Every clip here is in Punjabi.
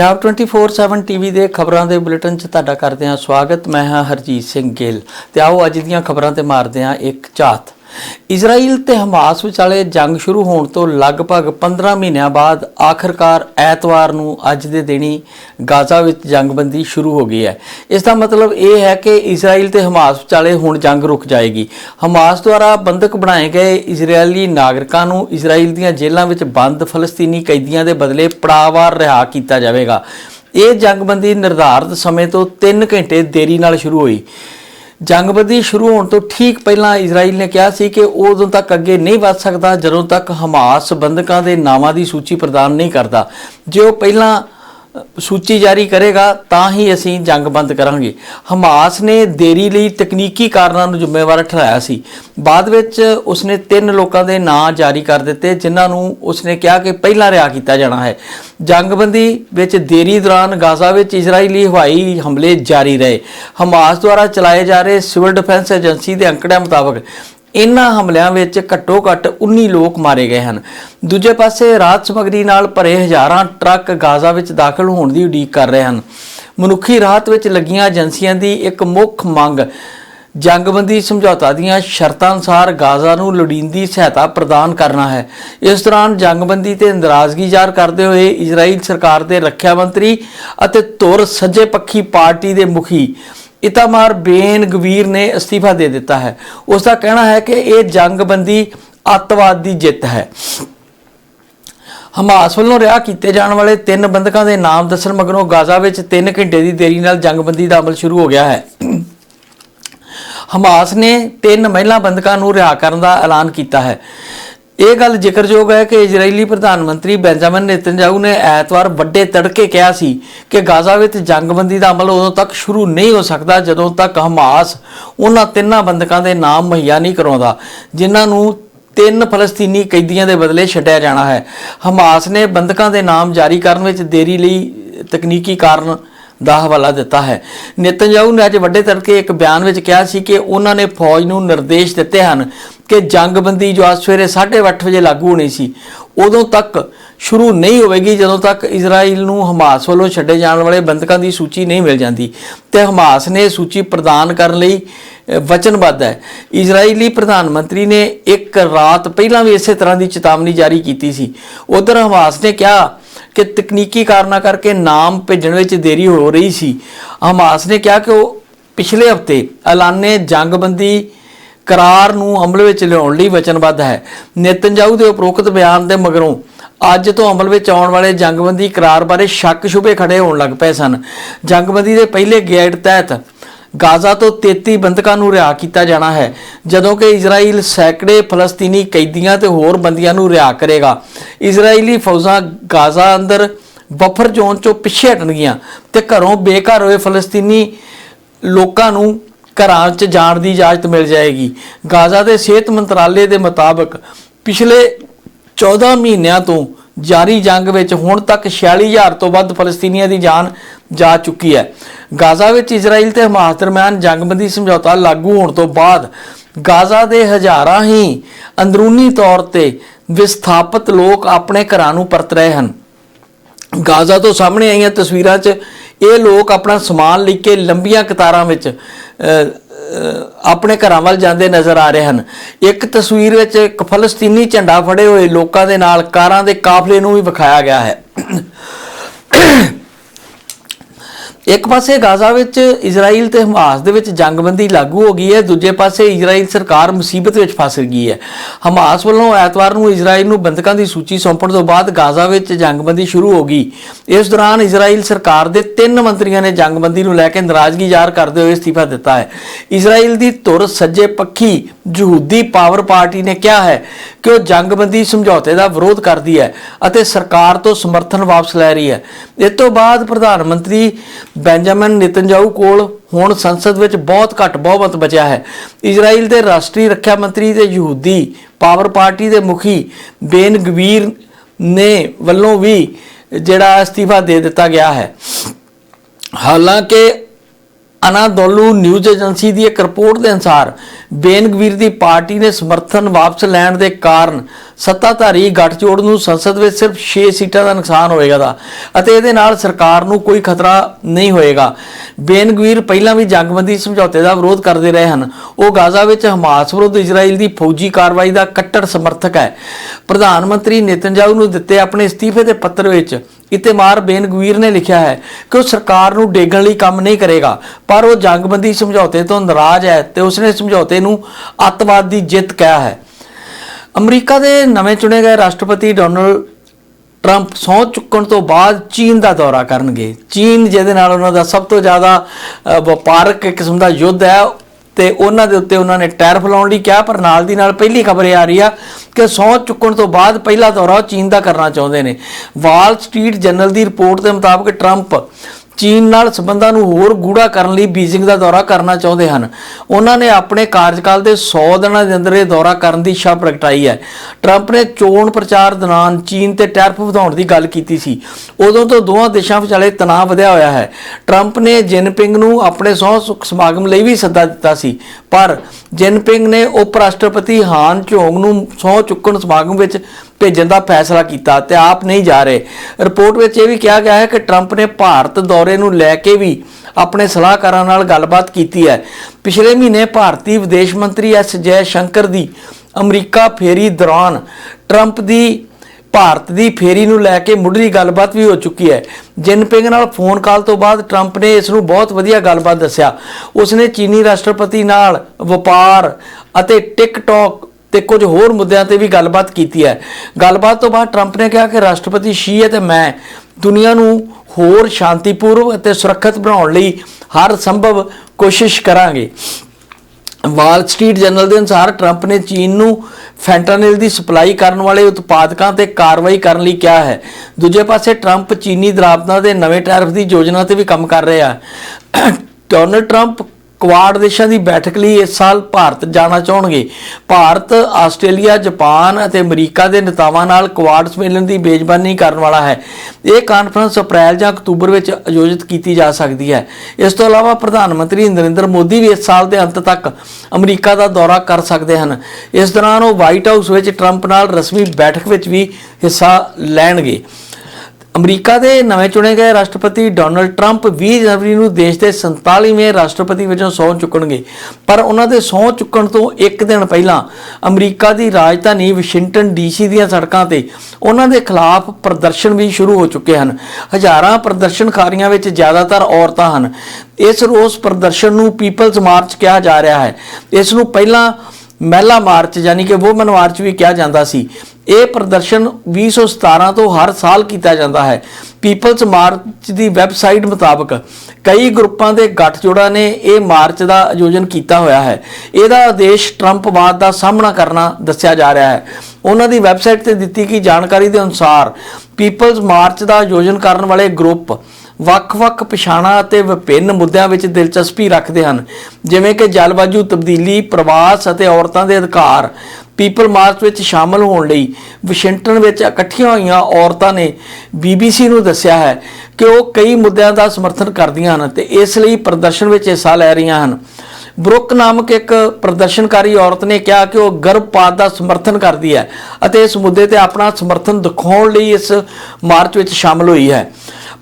ਪੰਜਾਬ 24/7 ਟੀਵੀ ਦੇ ਖਬਰਾਂ ਦੇ ਬੁਲੇਟਿਨ 'ਚ ਤੁਹਾਡਾ ਕਰਦੇ ਹਾਂ ਸਵਾਗਤ। ਮੈਂ ਹਾਂ ਹਰਜੀਤ ਸਿੰਘ ਗਿੱਲ। ਤੇ ਆਓ ਅੱਜ ਦੀਆਂ ਖਬਰਾਂ ਤੇ ਮਾਰਦੇ ਹਾਂ ਇੱਕ ਝਾਤ। ਇਜ਼ਰਾਈਲ ਤੇ ਹਮਾਸ ਵਿਚਾਲੇ ਜੰਗ ਸ਼ੁਰੂ ਹੋਣ ਤੋਂ ਲਗਭਗ 15 ਮਹੀਨਿਆਂ ਬਾਅਦ ਆਖਰਕਾਰ ਐਤਵਾਰ ਨੂੰ ਅੱਜ ਦੇ ਦਿਨੀ ਗਾਜ਼ਾ ਵਿੱਚ ਜੰਗਬੰਦੀ ਸ਼ੁਰੂ ਹੋ ਗਈ ਹੈ। ਇਸ ਦਾ ਮਤਲਬ ਇਹ ਹੈ ਕਿ ਇਜ਼ਰਾਈਲ ਤੇ ਹਮਾਸ ਵਿਚਾਲੇ ਹੁਣ ਜੰਗ ਰੁਕ ਜਾਏਗੀ। ਹਮਾਸ ਦੁਆਰਾ ਬੰਦਕ ਬਣਾਏ ਗਏ ਇਜ਼ਰਾਈਲੀ ਨਾਗਰਿਕਾਂ ਨੂੰ ਇਜ਼ਰਾਈਲ ਦੀਆਂ ਜੇਲ੍ਹਾਂ ਵਿੱਚ ਬੰਦ ਫਲਸਤੀਨੀ ਕੈਦੀਆਂ ਦੇ ਬਦਲੇ ਪੜਾਵਾਰ ਰਿਹਾ ਕੀਤਾ ਜਾਵੇਗਾ। ਇਹ ਜੰਗਬੰਦੀ ਨਿਰਧਾਰਤ ਸਮੇਂ ਤੋਂ 3 ਘੰਟੇ ਦੇਰੀ ਨਾਲ ਸ਼ੁਰੂ ਹੋਈ। ਜੰਗਬੰਦੀ ਸ਼ੁਰੂ ਹੋਣ ਤੋਂ ਠੀਕ ਪਹਿਲਾਂ ਇਜ਼ਰਾਈਲ ਨੇ ਕਿਹਾ ਸੀ ਕਿ ਉਹ ਉਦੋਂ ਤੱਕ ਅੱਗੇ ਨਹੀਂ ਵਧ ਸਕਦਾ, ਜਦੋਂ ਤੱਕ ਹਮਾਸ ਬੰਦਕਾਂ ਦੇ ਨਾਵਾਂ ਦੀ ਸੂਚੀ ਪ੍ਰਦਾਨ ਨਹੀਂ ਕਰਦਾ। ਜੇ ਉਹ ਪਹਿਲਾਂ ਸੂਚੀ ਜਾਰੀ ਕਰੇਗਾ, ਤਾਂ ਹੀ ਅਸੀਂ ਜੰਗ ਬੰਦ ਕਰਾਂਗੇ। ਹਮਾਸ ਨੇ ਦੇਰੀ ਲਈ ਤਕਨੀਕੀ ਕਾਰਨਾਂ ਨੂੰ ਜ਼ਿੰਮੇਵਾਰ ਠਹਿਰਾਇਆ ਸੀ। ਬਾਅਦ ਵਿੱਚ ਉਸਨੇ ਤਿੰਨ ਲੋਕਾਂ ਦੇ ਨਾਂ ਜਾਰੀ ਕਰ ਦਿੱਤੇ, ਜਿਨ੍ਹਾਂ ਨੂੰ ਉਸਨੇ ਕਿਹਾ ਕਿ ਪਹਿਲਾਂ ਰਿਹਾ ਕੀਤਾ ਜਾਣਾ ਹੈ। ਜੰਗਬੰਦੀ ਵਿੱਚ ਦੇਰੀ ਦੌਰਾਨ ਗਾਜ਼ਾ ਵਿੱਚ ਇਜ਼ਰਾਈਲੀ ਹਵਾਈ ਹਮਲੇ ਜਾਰੀ ਰਹੇ। ਹਮਾਸ ਦੁਆਰਾ ਚਲਾਏ ਜਾ ਰਹੇ ਸਿਵਲ ਡਿਫੈਂਸ ਏਜੰਸੀ ਦੇ ਅੰਕੜਿਆਂ ਮੁਤਾਬਕ ਇਨ੍ਹਾਂ ਹਮਲਿਆਂ ਵਿੱਚ ਘੱਟੋ-ਘੱਟ 19 ਲੋਕ ਮਾਰੇ ਗਏ ਹਨ। ਦੂਜੇ ਪਾਸੇ ਰਾਤ ਸਮਗਰੀ ਨਾਲ ਭਰੇ ਹਜ਼ਾਰਾਂ ਟਰੱਕ ਗਾਜ਼ਾ ਵਿੱਚ ਦਾਖਲ ਹੋਣ ਦੀ ਉਡੀਕ ਕਰ ਰਹੇ ਹਨ। ਮਨੁੱਖੀ ਰਾਹਤ ਵਿੱਚ ਲੱਗੀਆਂ ਏਜੰਸੀਆਂ ਦੀ ਇੱਕ ਮੁੱਖ ਮੰਗ ਜੰਗਬੰਦੀ ਸਮਝੌਤਾ ਦੀਆਂ ਸ਼ਰਤਾਂ ਅਨੁਸਾਰ ਗਾਜ਼ਾ ਨੂੰ ਲੋੜੀਂਦੀ ਸਹਾਇਤਾ ਪ੍ਰਦਾਨ ਕਰਨਾ ਹੈ। ਇਸ ਦੌਰਾਨ ਜੰਗਬੰਦੀ ਤੇ ਨਾਰਾਜ਼ਗੀ ਜ਼ਾਹਰ ਕਰਦੇ ਹੋਏ ਇਜ਼ਰਾਈਲ ਸਰਕਾਰ ਦੇ ਰੱਖਿਆ ਮੰਤਰੀ ਅਤੇ ਤੁਰ ਸੱਜੇ ਪੱਖੀ ਪਾਰਟੀ ਦੇ ਮੁਖੀ ਇਤਾਮਾਰ ਬੇਨ ਗਵੀਰ ਨੇ ਅਸਤੀਫਾ ਦੇ ਦਿੱਤਾ ਹੈ। ਉਸ ਦਾ ਕਹਿਣਾ ਹੈ ਕਿ ਇਹ ਜੰਗਬੰਦੀ ਅੱਤਵਾਦ ਦੀ ਜਿੱਤ ਹੈ। ਹਮਾਸ ਵੱਲੋਂ ਰਿਹਾ ਕੀਤੇ ਜਾਣ ਵਾਲੇ ਤਿੰਨ ਬੰਦਕਾਂ ਦੇ ਨਾਮ ਦੱਸਣ ਮਗਰੋਂ ਗਾਜ਼ਾ ਵਿੱਚ 3 ਘੰਟੇ ਦੀ ਦੇਰੀ ਨਾਲ ਜੰਗਬੰਦੀ ਦਾ ਅਮਲ ਸ਼ੁਰੂ ਹੋ ਗਿਆ ਹੈ। ਹਮਾਸ ਨੇ ਤਿੰਨ ਮਹਿਲਾ ਬੰਦਕਾਂ ਨੂੰ ਰਿਹਾ ਕਰਨ ਦਾ ਐਲਾਨ ਕੀਤਾ ਹੈ। ਇਹ ਗੱਲ ਜ਼ਿਕਰਯੋਗ ਹੈ ਕਿ ਇਜ਼ਰਾਈਲੀ ਪ੍ਰਧਾਨ ਮੰਤਰੀ ਬੈਂਜਾਮਿਨ ਨੇਤਨਯਾਹੂ ਨੇ ਐਤਵਾਰ ਵੱਡੇ ਤੜਕੇ ਕਿਹਾ ਸੀ ਕਿ ਗਾਜ਼ਾ ਵਿੱਚ ਜੰਗਬੰਦੀ ਦਾ ਅਮਲ ਉਦੋਂ ਤੱਕ ਸ਼ੁਰੂ ਨਹੀਂ ਹੋ ਸਕਦਾ ਜਦੋਂ ਤੱਕ ਹਮਾਸ ਉਹਨਾਂ ਤਿੰਨਾਂ ਬੰਦਕਾਂ ਦੇ ਨਾਮ ਮੁਹੱਈਆ ਨਹੀਂ ਕਰਾਉਂਦਾ ਜਿਨ੍ਹਾਂ ਨੂੰ ਤਿੰਨ ਫਲਸਤੀਨੀ ਕੈਦੀਆਂ ਦੇ ਬਦਲੇ ਛੱਡਿਆ ਜਾਣਾ ਹੈ। ਹਮਾਸ ਨੇ ਬੰਦਕਾਂ ਦੇ ਨਾਮ ਜਾਰੀ ਕਰਨ ਵਿੱਚ ਦੇਰੀ ਲਈ ਤਕਨੀਕੀ ਕਾਰਨ ਦਾ ਹਵਾਲਾ ਦਿੱਤਾ ਹੈ। ਨੇਤਨਯਾਹੂ ਨੇ ਅੱਜ ਵੱਡੇ ਤੜਕੇ ਇੱਕ ਬਿਆਨ ਵਿੱਚ ਕਿਹਾ ਸੀ ਕਿ ਉਹਨਾਂ ਨੇ ਫੌਜ ਨੂੰ ਨਿਰਦੇਸ਼ ਦਿੱਤੇ ਹਨ ਕਿ ਜੰਗਬੰਦੀ ਜੋ ਅੱਜ ਸਵੇਰੇ 8:30 ਵਜੇ ਲਾਗੂ ਹੋਣੀ ਸੀ, ਉਦੋਂ ਤੱਕ ਸ਼ੁਰੂ ਨਹੀਂ ਹੋਵੇਗੀ ਜਦੋਂ ਤੱਕ ਇਜ਼ਰਾਈਲ ਨੂੰ ਹਮਾਸ ਵੱਲੋਂ ਛੱਡੇ ਜਾਣ ਵਾਲੇ ਬੰਦਕਾਂ ਦੀ ਸੂਚੀ ਨਹੀਂ ਮਿਲ ਜਾਂਦੀ। ਤੇ ਹਮਾਸ ਨੇ ਸੂਚੀ ਪ੍ਰਦਾਨ ਕਰਨ ਲਈ ਵਚਨਬੱਧ ਹੈ। ਇਜ਼ਰਾਈਲੀ ਪ੍ਰਧਾਨ ਮੰਤਰੀ ਨੇ ਇੱਕ ਰਾਤ ਪਹਿਲਾਂ ਵੀ ਇਸੇ ਤਰ੍ਹਾਂ ਦੀ ਚੇਤਾਵਨੀ ਜਾਰੀ ਕੀਤੀ ਸੀ। ਉਧਰ ਹਮਾਸ ਨੇ ਕਿਹਾ ਕਿ ਤਕਨੀਕੀ ਕਾਰਨਾਂ ਕਰਕੇ ਨਾਮ ਭੇਜਣ ਵਿੱਚ ਦੇਰੀ ਹੋ ਰਹੀ ਸੀ। ਹਮਾਸ ਨੇ ਕਿਹਾ ਕਿ ਉਹ ਪਿਛਲੇ ਹਫ਼ਤੇ ਐਲਾਨੇ ਜੰਗਬੰਦੀ ਕਰਾਰ ਨੂੰ ਅਮਲ ਵਿੱਚ ਲਿਆਉਣ ਲਈ ਵਚਨਬੱਧ ਹੈ। ਨੇਤਨਯਾਹੂ ਦੇ ਉਪਰੋਕਤ ਬਿਆਨ ਦੇ ਮਗਰੋਂ ਅੱਜ ਤੋਂ ਅਮਲ ਵਿੱਚ ਆਉਣ ਵਾਲੇ ਜੰਗਬੰਦੀ ਕਰਾਰ ਬਾਰੇ ਸ਼ੱਕ ਸ਼ੁਬੇ ਖੜੇ ਹੋਣ ਲੱਗ ਪਏ ਸਨ। ਜੰਗਬੰਦੀ ਦੇ ਪਹਿਲੇ ਗੇੜ ਤਹਿਤ ਗਾਜ਼ਾ ਤੋਂ 33 ਬੰਦਕਾਂ ਨੂੰ ਰਿਹਾ ਕੀਤਾ ਜਾਣਾ ਹੈ, ਜਦੋਂ ਕਿ ਇਜ਼ਰਾਈਲ ਸੈਂਕੜੇ ਫਲਸਤੀਨੀ ਕੈਦੀਆਂ ਤੇ ਹੋਰ ਬੰਦੀਆਂ ਨੂੰ ਰਿਹਾ ਕਰੇਗਾ। ਇਜ਼ਰਾਈਲੀ ਫੌਜਾਂ ਗਾਜ਼ਾ ਅੰਦਰ ਬਫਰ ਜ਼ੋਨ ਚੋਂ ਪਿੱਛੇ ਹਟਣਗੀਆਂ ਤੇ ਘਰੋਂ ਬੇਘਰ ਹੋਏ ਫਲਸਤੀਨੀ ਲੋਕਾਂ ਨੂੰ ਘਰਾਂ 'ਚ ਜਾਣ ਦੀ ਇਜਾਜ਼ਤ ਮਿਲ ਜਾਏਗੀ। ਗਾਜ਼ਾ ਦੇ ਸਿਹਤ ਮੰਤਰਾਲੇ ਦੇ ਮੁਤਾਬਕ ਪਿਛਲੇ 14 ਮਹੀਨਿਆਂ ਤੋਂ ਜਾਰੀ ਜੰਗ ਵਿੱਚ ਹੁਣ ਤੱਕ 46000 ਤੋਂ ਵੱਧ ਫਲਸਤੀਨੀਆਂ ਦੀ ਜਾਨ ਜਾ ਚੁੱਕੀ ਹੈ। ਗਾਜ਼ਾ ਵਿੱਚ ਇਜ਼ਰਾਈਲ ਤੇ ਹਮਾਸ ਦਰਮਿਆਨ ਜੰਗਬੰਦੀ ਸਮਝੌਤਾ ਲਾਗੂ ਹੋਣ ਤੋਂ ਬਾਅਦ ਗਾਜ਼ਾ ਦੇ ਹਜ਼ਾਰਾਂ ਹੀ ਅੰਦਰੂਨੀ ਤੌਰ ਤੇ ਵਿਸਥਾਪਿਤ ਲੋਕ ਆਪਣੇ ਘਰਾਂ ਨੂੰ ਪਰਤ ਰਹੇ ਹਨ। ਗਾਜ਼ਾ ਤੋਂ ਸਾਹਮਣੇ ਆਈਆਂ ਤਸਵੀਰਾਂ 'ਚ ਇਹ ਲੋਕ ਆਪਣਾ ਸਮਾਨ ਲੈ ਕੇ ਲੰਬੀਆਂ ਕਤਾਰਾਂ ਵਿੱਚ ਆਪਣੇ ਘਰਾਂ ਵੱਲ ਜਾਂਦੇ ਨਜ਼ਰ ਆ ਰਹੇ ਹਨ। ਇੱਕ ਤਸਵੀਰ ਵਿੱਚ ਇੱਕ ਫਲਸਤੀਨੀ ਝੰਡਾ ਫੜੇ ਹੋਏ ਲੋਕਾਂ ਦੇ ਨਾਲ ਕਾਰਾਂ ਦੇ ਕਾਫਲੇ ਨੂੰ ਵੀ ਵਿਖਾਇਆ ਗਿਆ ਹੈ। ਇੱਕ ਪਾਸੇ ਗਾਜ਼ਾ ਵਿੱਚ ਇਜ਼ਰਾਈਲ ਤੇ ਹਮਾਸ ਦੇ ਵਿੱਚ ਜੰਗਬੰਦੀ ਲਾਗੂ ਹੋ ਗਈ ਹੈ, ਦੂਜੇ ਪਾਸੇ ਇਜ਼ਰਾਈਲ ਸਰਕਾਰ ਮੁਸੀਬਤ ਵਿੱਚ ਫਸ ਗਈ ਹੈ। ਹਮਾਸ ਵੱਲੋਂ ਐਤਵਾਰ ਨੂੰ ਇਜ਼ਰਾਈਲ ਨੂੰ ਬੰਦਕਾਂ ਦੀ ਸੂਚੀ ਸੌਂਪਣ ਤੋਂ ਬਾਅਦ ਗਾਜ਼ਾ ਵਿੱਚ ਜੰਗਬੰਦੀ ਸ਼ੁਰੂ ਹੋ ਗਈ। ਇਸ ਦੌਰਾਨ ਇਜ਼ਰਾਈਲ ਸਰਕਾਰ ਦੇ ਤਿੰਨ ਮੰਤਰੀਆਂ ਨੇ ਜੰਗਬੰਦੀ ਨੂੰ ਲੈ ਕੇ ਨਾਰਾਜ਼ਗੀ ਜ਼ਾਹਰ ਕਰਦੇ ਹੋਏ ਅਸਤੀਫਾ ਦਿੱਤਾ ਹੈ। ਇਜ਼ਰਾਈਲ ਦੀ ਧੁਰ ਸੱਜੇ ਪੱਖੀ ਯਹੂਦੀ ਪਾਵਰ ਪਾਰਟੀ ਨੇ ਕਿਹਾ ਹੈ ਕਿ ਉਹ ਜੰਗਬੰਦੀ ਸਮਝੌਤੇ ਦਾ ਵਿਰੋਧ ਕਰਦੀ ਹੈ ਅਤੇ ਸਰਕਾਰ ਤੋਂ ਸਮਰਥਨ ਵਾਪਸ ਲੈ ਰਹੀ ਹੈ। ਇਸ ਤੋਂ ਬਾਅਦ ਪ੍ਰਧਾਨ ਮੰਤਰੀ ਬੈਂਜਾਮਿਨ ਨਿਤਨਜਾਊ ਕੋਲ ਹੁਣ ਸੰਸਦ ਵਿੱਚ ਬਹੁਤ ਘੱਟ ਬਹੁਮਤ ਬਚਿਆ ਹੈ। ਇਜ਼ਰਾਈਲ ਦੇ ਰਾਸ਼ਟਰੀ ਰੱਖਿਆ ਮੰਤਰੀ ਤੇ ਯਹੂਦੀ ਪਾਵਰ ਪਾਰਟੀ ਦੇ ਮੁਖੀ ਬੇਨ ਗਵੀਰ ਨੇ ਵੱਲੋਂ ਵੀ ਜਿਹੜਾ ਅਸਤੀਫਾ ਦੇ ਦਿੱਤਾ ਗਿਆ ਹੈ। ਹਾਲਾਂਕਿ ਅਨਾਦੋਲੂ ਨਿਊਜ਼ ਏਜੰਸੀ ਦੀ ਇੱਕ ਰਿਪੋਰਟ ਦੇ ਅਨੁਸਾਰ ਬੇਨਗਵੀਰ ਦੀ ਪਾਰਟੀ ਨੇ ਸਮਰਥਨ ਵਾਪਸ ਲੈਣ ਦੇ ਕਾਰਨ ਸੱਤਾਧਾਰੀ ਗੱਠਜੋੜ ਨੂੰ ਸੰਸਦ ਵਿੱਚ ਸਿਰਫ 6 ਸੀਟਾਂ ਦਾ ਨੁਕਸਾਨ ਹੋਏਗਾ ਦਾ। ਅਤੇ ਇਹਦੇ ਨਾਲ ਸਰਕਾਰ ਨੂੰ ਕੋਈ ਖਤਰਾ ਨਹੀਂ ਹੋਏਗਾ। ਬੇਨਗਵੀਰ ਪਹਿਲਾਂ ਵੀ ਜੰਗਬੰਦੀ ਸਮਝੌਤੇ ਦਾ ਵਿਰੋਧ ਕਰਦੇ ਰਹੇ ਹਨ। ਉਹ ਗਾਜ਼ਾ ਵਿੱਚ ਹਮਾਸ ਵਿਰੁੱਧ ਇਜ਼ਰਾਈਲ ਦੀ ਫੌਜੀ ਕਾਰਵਾਈ ਦਾ ਕੱਟੜ ਸਮਰਥਕ ਹੈ। ਪ੍ਰਧਾਨ ਮੰਤਰੀ ਨੇਤਨਯਾਹੂ ਨੂੰ ਦਿੱਤੇ ਆਪਣੇ ਅਸਤੀਫੇ ਦੇ ਪੱਤਰ ਵਿੱਚ ਇਤਮਾਰ ਬੇਨਗਵੀਰ ਨੇ ਲਿਖਿਆ ਹੈ ਕਿ ਉਹ ਸਰਕਾਰ ਨੂੰ ਡੇਗਣ ਲਈ ਕੰਮ ਨਹੀਂ ਕਰੇਗਾ, ਪਰ ਉਹ ਜੰਗਬੰਦੀ ਸਮਝੌਤੇ ਤੋਂ ਨਾਰਾਜ਼ ਹੈ ਤੇ ਉਸਨੇ ਸਮਝੌਤੇ ਨੂੰ ਅੱਤਵਾਦ ਦੀ ਜਿੱਤ ਕਿਹਾ ਹੈ। ਅਮਰੀਕਾ ਦੇ ਨਵੇਂ ਚੁਣੇ ਗਏ ਰਾਸ਼ਟਰਪਤੀ ਡੋਨਲਡ ਟਰੰਪ ਸਹੁੰ ਚੁੱਕਣ ਤੋਂ ਬਾਅਦ ਚੀਨ ਦਾ ਦੌਰਾ ਕਰਨਗੇ। ਚੀਨ, ਜਿਹਦੇ ਨਾਲ ਉਹਨਾਂ ਦਾ ਸਭ ਤੋਂ ਜ਼ਿਆਦਾ ਵਪਾਰਕ ਕਿਸਮ ਦਾ ਯੁੱਧ ਹੈ, ਤੇ ਉਹਨਾਂ ਦੇ ਉੱਤੇ ਉਹਨਾਂ ਨੇ ਟੈਰਿਫ ਲਾਉਣ ਲਈ ਕਿਹਾ, ਪਰ ਨਾਲ ਦੀ ਨਾਲ ਪਹਿਲੀ ਖਬਰ ਇਹ ਆ ਰਹੀ ਆ ਕਿ ਸਹੁੰ ਚੁੱਕਣ ਤੋਂ ਬਾਅਦ ਪਹਿਲਾ ਦੌਰਾ ਉਹ ਚੀਨ ਦਾ ਕਰਨਾ ਚਾਹੁੰਦੇ ਨੇ। ਵਾਲ ਸਟਰੀਟ ਜਰਨਲ ਦੀ ਰਿਪੋਰਟ ਦੇ ਮੁਤਾਬਕ ਟਰੰਪ ਚੀਨ ਨਾਲ ਸਬੰਧਾਂ ਨੂੰ ਹੋਰ ਗੂੜਾ ਕਰਨ ਲਈ ਬੀਜਿੰਗ ਦਾ ਦੌਰਾ ਕਰਨਾ ਚਾਹੁੰਦੇ ਹਨ। ਉਹਨਾਂ ਨੇ ਆਪਣੇ ਕਾਰਜਕਾਲ ਦੇ 100 ਦਿਨਾਂ ਦੇ ਅੰਦਰ ਇਹ ਦੌਰਾ ਕਰਨ ਦੀ ਇੱਛਾ ਪ੍ਰਗਟਾਈ ਹੈ। ਟਰੰਪ ਨੇ ਚੋਣ ਪ੍ਰਚਾਰ ਦੌਰਾਨ ਚੀਨ ਤੇ ਟੈਰਫ ਵਧਾਉਣ ਦੀ ਗੱਲ ਕੀਤੀ ਸੀ। ਉਦੋਂ ਤੋਂ ਦੋਵਾਂ ਦੇਸ਼ਾਂ ਵਿਚਾਲੇ ਤਣਾਅ ਵਧਿਆ ਹੋਇਆ ਹੈ। ਟਰੰਪ ਨੇ ਜਿਨਪਿੰਗ ਨੂੰ ਆਪਣੇ ਸਹੁੰ ਸਮਾਗਮ ਲਈ ਵੀ ਸੱਦਾ ਦਿੱਤਾ ਸੀ। ਪਰ ਜਿਨਪਿੰਗ ਨੇ ਉਪ ਰਾਸ਼ਟਰਪਤੀ ਹਾਨ ਝੋਂਗ ਨੂੰ ਸਹੁੰ ਚੁੱਕਣ ਸਮਾਗਮ ਵਿੱਚ ਭੇਜਣ ਦਾ ਫੈਸਲਾ ਕੀਤਾ ਤੇ ਆਪ ਨਹੀਂ ਜਾ ਰਹੇ। ਰਿਪੋਰਟ ਵਿੱਚ ਇਹ ਵੀ ਕਿਹਾ ਗਿਆ ਹੈ ਕਿ ਟਰੰਪ ਨੇ ਭਾਰਤ ਦੌਰੇ ਨੂੰ ਲੈ ਕੇ ਵੀ ਆਪਣੇ ਸਲਾਹਕਾਰਾਂ ਨਾਲ ਗੱਲਬਾਤ ਕੀਤੀ ਹੈ। ਪਿਛਲੇ ਮਹੀਨੇ ਭਾਰਤੀ ਵਿਦੇਸ਼ ਮੰਤਰੀ ਐਸ ਜੈ ਸ਼ੰਕਰ ਦੀ ਅਮਰੀਕਾ ਫੇਰੀ ਦੌਰਾਨ ਟਰੰਪ ਦੀ ਭਾਰਤ ਦੀ ਫੇਰੀ ਨੂੰ ਲੈ ਕੇ ਮੁੱਢਲੀ ਗੱਲਬਾਤ ਵੀ ਹੋ ਚੁੱਕੀ ਹੈ। ਜਿਨਪਿੰਗ ਨਾਲ ਫੋਨ ਕਾਲ ਤੋਂ ਬਾਅਦ ਟਰੰਪ ਨੇ ਇਸ ਨੂੰ ਬਹੁਤ ਵਧੀਆ ਗੱਲਬਾਤ ਦੱਸਿਆ। ਉਸਨੇ ਚੀਨੀ ਰਾਸ਼ਟਰਪਤੀ ਨਾਲ ਵਪਾਰ ਅਤੇ ਟਿਕਟੌਕ ਤੇ ਕੁਝ ਹੋਰ ਮੁੱਦਿਆਂ ਤੇ ਵੀ ਗੱਲਬਾਤ ਕੀਤੀ ਹੈ। ਗੱਲਬਾਤ ਤੋਂ ਬਾਅਦ ਟਰੰਪ ਨੇ ਕਿਹਾ ਕਿ ਰਾਸ਼ਟਰਪਤੀ ਸ਼ੀ ਅਤੇ ਮੈਂ ਦੁਨੀਆ ਨੂੰ ਹੋਰ ਸ਼ਾਂਤੀਪੂਰਵ ਅਤੇ ਸੁਰੱਖਿਅਤ ਬਣਾਉਣ ਲਈ ਹਰ ਸੰਭਵ ਕੋਸ਼ਿਸ਼ ਕਰਾਂਗੇ। ਵਾਲ ਸਟਰੀਟ ਜਰਨਲ ਦੇ ਅਨੁਸਾਰ ਟਰੰਪ ਨੇ ਚੀਨ ਨੂੰ ਫੈਂਟਾਨਿਲ ਦੀ ਸਪਲਾਈ ਕਰਨ ਵਾਲੇ ਉਤਪਾਦਕਾਂ ਤੇ ਕਾਰਵਾਈ ਕਰਨ ਲਈ ਕਿਹਾ ਹੈ। ਦੂਜੇ ਪਾਸੇ ਟਰੰਪ ਚੀਨੀ ਦਰਾਬਤਾਂ ਦੇ ਨਵੇਂ ਟੈਰਿਫ ਦੀ ਯੋਜਨਾ ਤੇ ਵੀ ਕੰਮ ਕਰ ਰਿਹਾ ਹੈ ਡੋਨਲਡ ਟਰੰਪ ਕੁਆਡ ਦੇਸ਼ਾਂ ਦੀ ਬੈਠਕ ਲਈ ਇਸ ਸਾਲ ਭਾਰਤ ਜਾਣਾ ਚਾਹਣਗੇ। ਭਾਰਤ, ਆਸਟ੍ਰੇਲੀਆ, ਜਾਪਾਨ ਅਤੇ ਅਮਰੀਕਾ ਦੇ ਨੇਤਾਵਾਂ ਨਾਲ ਕੁਆਡ ਸੰਮੇਲਨ ਦੀ ਮੇਜ਼ਬਾਨੀ ਕਰਨ ਵਾਲਾ ਹੈ। ਇਹ ਕਾਨਫਰੰਸ ਅਪ੍ਰੈਲ ਜਾਂ ਅਕਤੂਬਰ ਵਿੱਚ ਆਯੋਜਿਤ ਕੀਤੀ ਜਾ ਸਕਦੀ ਹੈ। ਇਸ ਤੋਂ ਇਲਾਵਾ ਪ੍ਰਧਾਨ ਮੰਤਰੀ ਨਰਿੰਦਰ ਮੋਦੀ ਵੀ ਇਸ ਸਾਲ ਦੇ ਅੰਤ ਤੱਕ ਅਮਰੀਕਾ ਦਾ ਦੌਰਾ ਕਰ ਸਕਦੇ ਹਨ। ਇਸ ਦੌਰਾਨ ਉਹ ਵਾਈਟ ਹਾਊਸ ਵਿੱਚ ਟਰੰਪ ਨਾਲ ਰਸਮੀ ਬੈਠਕ ਵਿੱਚ ਵੀ ਹਿੱਸਾ ਲੈਣਗੇ। ਅਮਰੀਕਾ ਦੇ ਨਵੇਂ ਚੁਣੇ ਗਏ ਰਾਸ਼ਟਰਪਤੀ ਡੋਨਲਡ ਟਰੰਪ 20 ਜਨਵਰੀ ਨੂੰ ਦੇਸ਼ ਦੇ 47ਵੇਂ ਰਾਸ਼ਟਰਪਤੀ ਵਜੋਂ ਸਹੁੰ ਚੁੱਕਣਗੇ। ਪਰ ਉਹਨਾਂ ਦੇ ਸਹੁੰ ਚੁੱਕਣ ਤੋਂ ਇੱਕ ਦਿਨ ਪਹਿਲਾਂ ਅਮਰੀਕਾ ਦੀ ਰਾਜਧਾਨੀ ਵਾਸ਼ਿੰਗਟਨ ਡੀਸੀ ਦੀਆਂ ਸੜਕਾਂ ਤੇ ਉਹਨਾਂ ਦੇ ਖਿਲਾਫ ਪ੍ਰਦਰਸ਼ਨ ਵੀ ਸ਼ੁਰੂ ਹੋ ਚੁੱਕੇ ਹਨ। ਹਜ਼ਾਰਾਂ ਪ੍ਰਦਰਸ਼ਨਕਾਰੀਆਂ ਵਿੱਚ ਜ਼ਿਆਦਾਤਰ ਔਰਤਾਂ ਹਨ। ਇਸ ਰੋਸ ਪ੍ਰਦਰਸ਼ਨ ਨੂੰ ਪੀਪਲਜ਼ ਮਾਰਚ ਕਿਹਾ ਜਾ ਰਿਹਾ ਹੈ। ਇਸ ਨੂੰ ਪਹਿਲਾਂ ਮਹਿਲਾ ਮਾਰਚ, ਯਾਨੀ ਕਿ ਵੂਮਨ ਮਾਰਚ ਵੀ ਕਿਹਾ ਜਾਂਦਾ ਸੀ। ਇਹ ਪ੍ਰਦਰਸ਼ਨ 2017 ਤੋਂ ਹਰ ਸਾਲ ਕੀਤਾ ਜਾਂਦਾ ਹੈ। ਪੀਪਲਸ ਮਾਰਚ ਦੀ ਵੈਬਸਾਈਟ ਮੁਤਾਬਕ ਕਈ ਗਰੁੱਪਾਂ ਦੇ ਗੱਠਜੋੜਾਂ ਨੇ ਇਹ ਮਾਰਚ ਦਾ ਆਯੋਜਨ ਕੀਤਾ ਹੋਇਆ ਹੈ। ਇਹਦਾ ਆਦੇਸ਼ ਟਰੰਪਵਾਦ ਦਾ ਸਾਹਮਣਾ ਕਰਨਾ ਦੱਸਿਆ ਜਾ ਰਿਹਾ ਹੈ। ਉਹਨਾਂ ਦੀ ਵੈਬਸਾਈਟ ਤੇ ਦਿੱਤੀ ਗਈ ਜਾਣਕਾਰੀ ਦੇ ਅਨੁਸਾਰ ਪੀਪਲਸ ਮਾਰਚ ਦਾ ਆਯੋਜਨ ਕਰਨ ਵਾਲੇ ਗਰੁੱਪ ਵੱਖ-ਵੱਖ ਪਛਾਣਾਂ ਅਤੇ ਵਿਭਿੰਨ ਮੁੱਦਿਆਂ ਵਿੱਚ ਦਿਲਚਸਪੀ ਰੱਖਦੇ ਹਨ। ਜਿਵੇਂ ਕਿ ਜਲਵਾਯੂ, ਤਬਦੀਲੀ, ਪ੍ਰਵਾਸ ਅਤੇ ਔਰਤਾਂ ਦੇ ਅਧਿਕਾਰ, ਪੀਪਲ ਮਾਰਚ ਵਿੱਚ ਸ਼ਾਮਲ ਹੋਣ ਲਈ ਵਾਸ਼ਿੰਗਟਨ ਵਿੱਚ ਇਕੱਠੀਆਂ ਹੋਈਆਂ ਔਰਤਾਂ ਨੇ BBC ਨੂੰ ਦੱਸਿਆ ਹੈ ਕਿ ਉਹ ਕਈ ਮੁੱਦਿਆਂ ਦਾ ਸਮਰਥਨ ਕਰਦੀਆਂ ਹਨ ਤੇ ਇਸ ਲਈ ਪ੍ਰਦਰਸ਼ਨ ਵਿੱਚ ਹਿੱਸਾ ਲੈ ਰਹੀਆਂ ਹਨ। ਬਰੁਕ ਨਾਮਕ ਇੱਕ ਪ੍ਰਦਰਸ਼ਨਕਾਰੀ ਔਰਤ ਨੇ ਕਿਹਾ ਕਿ ਉਹ ਗਰਭਪਾਤ ਦਾ ਸਮਰਥਨ ਕਰਦੀ ਹੈ ਅਤੇ ਇਸ ਮੁੱਦੇ ਤੇ ਆਪਣਾ ਸਮਰਥਨ ਦਿਖਾਉਣ ਲਈ ਇਸ ਮਾਰਚ ਵਿੱਚ ਸ਼ਾਮਲ ਹੋਈ ਹੈ।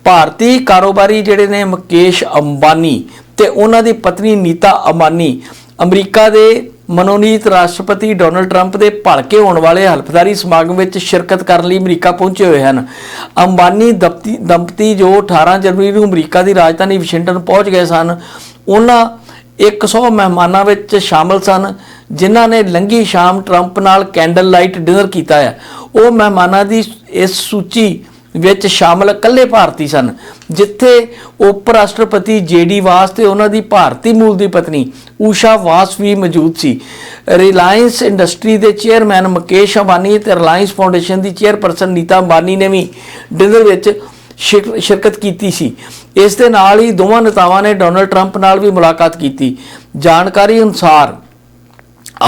ਭਾਰਤੀ ਕਾਰੋਬਾਰੀ ਜਿਹੜੇ ਨੇ ਮੁਕੇਸ਼ ਅੰਬਾਨੀ ਤੇ ਉਹਨਾਂ ਦੀ ਪਤਨੀ ਨੀਤਾ ਅੰਬਾਨੀ ਅਮਰੀਕਾ ਦੇ ਮਨੋਨੀਤ ਰਾਸ਼ਟਰਪਤੀ ਡੋਨਲਡ ਟਰੰਪ ਦੇ ਭਲਕੇ ਹੋਣ ਵਾਲੇ ਹਲਫਦਾਰੀ ਸਮਾਗਮ ਵਿੱਚ ਸ਼ਿਰਕਤ ਕਰਨ ਲਈ ਅਮਰੀਕਾ ਪਹੁੰਚੇ ਹੋਏ ਹਨ। ਅੰਬਾਨੀ ਦੰਪਤੀ ਦੰਪਤੀ ਜੋ 18 ਜਨਵਰੀ ਨੂੰ ਅਮਰੀਕਾ ਦੀ ਰਾਜਧਾਨੀ ਵਾਸ਼ਿੰਗਟਨ ਪਹੁੰਚ ਗਏ ਸਨ, ਉਹਨਾਂ 100 ਮਹਿਮਾਨਾਂ ਵਿੱਚ ਸ਼ਾਮਲ ਸਨ, ਜਿਨ੍ਹਾਂ ਨੇ ਲੰਗੀ ਸ਼ਾਮ ਟਰੰਪ ਨਾਲ ਕੈਂਡਲ ਲਾਈਟ ਡਿਨਰ ਕੀਤਾ ਹੈ। ਉਹ ਮਹਿਮਾਨਾਂ ਦੀ ਇਸ ਸੂਚੀ ਵਿੱਚ ਸ਼ਾਮਲ ਇਕੱਲੇ ਭਾਰਤੀ ਸਨ, ਜਿੱਥੇ ਉਪ ਰਾਸ਼ਟਰਪਤੀ ਜੇਡੀ ਵਾਸ ਤੇ ਉਹਨਾਂ ਦੀ ਭਾਰਤੀ ਮੂਲ ਦੀ ਪਤਨੀ ਊਸ਼ਾ ਵਾਸ ਵੀ ਮੌਜੂਦ ਸੀ। ਰਿਲਾਇੰਸ ਇੰਡਸਟਰੀ ਦੇ ਚੇਅਰਮੈਨ ਮੁਕੇਸ਼ ਅੰਬਾਨੀ ਤੇ ਰਿਲਾਇੰਸ ਫਾਊਂਡੇਸ਼ਨ ਦੀ ਚੇਅਰਪਰਸਨ ਨੀਤਾ ਅੰਬਾਨੀ ਨੇ ਵੀ ਡਿਨਰ ਵਿੱਚ ਸ਼ਿਰ- ਸ਼ਿਰਕਤ ਕੀਤੀ ਸੀ। ਇਸ ਦੇ ਨਾਲ ਹੀ ਦੋਵਾਂ ਨੇਤਾਵਾਂ ਨੇ ਡੋਨਲਡ ਟਰੰਪ ਨਾਲ ਵੀ ਮੁਲਾਕਾਤ ਕੀਤੀ। ਜਾਣਕਾਰੀ ਅਨੁਸਾਰ